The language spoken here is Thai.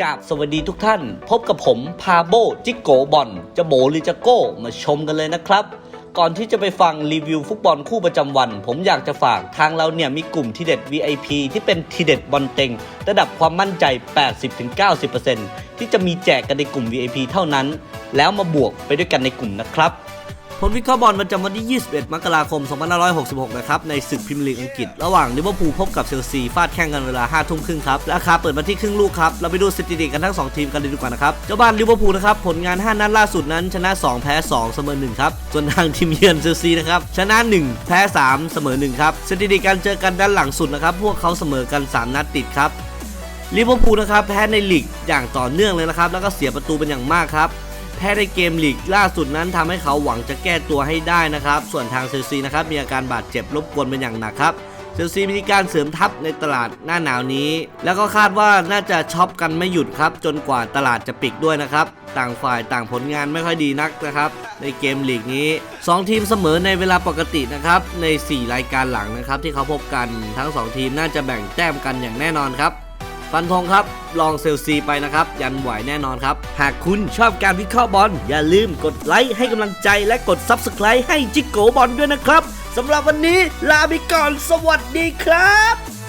กราบสวัสดีทุกท่าน พบกับผมพาโบจิโกบอลจะโบหรือจะโก้มาชมกันเลยนะครับก่อนที่จะไปฟังรีวิวฟุตบอลคู่ประจำวัน ผมอยากจะฝากทางเราเนี่ยมีกลุ่มทีเด็ด VIP ที่เป็นทีเด็ดบอลเต็ง ระดับความมั่นใจ 80-90%ที่จะมีแจกกันในกลุ่ม VIP เท่านั้น แล้วมาบวกไปด้วยกันในกลุ่มนะครับ ผลวิเคราะห์บอลประจำวันที่ 21 มกราคม 2566 นะครับ ในศึกพรีเมียร์ลีกอังกฤษ ระหว่างลิเวอร์พูลพบกับเชลซีฟาดแข่งกันเวลา 5 ทุ่มครึ่งครับ ราคาเปิดมาที่ครึ่งลูกครับ เราไปดูสถิติกันทั้ง 2 ทีมกันเลยดีกว่านะครับ เจ้าบ้านลิเวอร์พูลนะครับ ผลงาน 5 นัดล่าสุดนั้นชนะ 2 แพ้ 2 เสมอ 1 ครับ ส่วนทางทีมเยือนเชลซีนะครับ ชนะ 1 แพ้ 3 เสมอ 1 ครับ สถิติการเจอกันด้านหลังสุดนะครับ พวกเขาเสมอกัน 3 นัดติดครับลิเวอร์พูลนะครับแพ้ในลีกอย่างต่อเนื่องเลยนะครับแล้วก็เสียประตูเป็นอย่างมากครับ แพ้ในเกมลีกล่าสุดนั้นทำให้เขาหวังจะแก้ตัวให้ได้นะครับ ส่วนทางเชลซีนะครับมีอาการบาดเจ็บรบกวนเป็นอย่างหนักครับเชลซีมีการเสริมทัพในตลาดหน้าหนาวนี้ แล้วก็คาดว่าน่าจะช็อปกันไม่หยุดครับ จนกว่าตลาดจะปิดด้วยนะครับ ต่างฝ่ายต่างผลงานไม่ค่อยดีนักนะครับ ในเกมลีกนี้ 2 ทีมเสมอในเวลาปกตินะครับ ใน 4 รายการหลังนะครับที่เขาพบกันทั้ง 2 ทีมน่าจะแบ่งแต้มกันอย่างแน่นอนครับ ฟันธงครับ ลองเซลซีไปนะครับ ยันไหวแน่นอนครับ หากคุณชอบการวิเคราะห์บอลอย่าลืมกดไลค์ให้กำลังใจและกด Subscribe ให้จิกโกบอลด้วยนะครับสำหรับวันนี้ลาไปก่อนสวัสดีครับ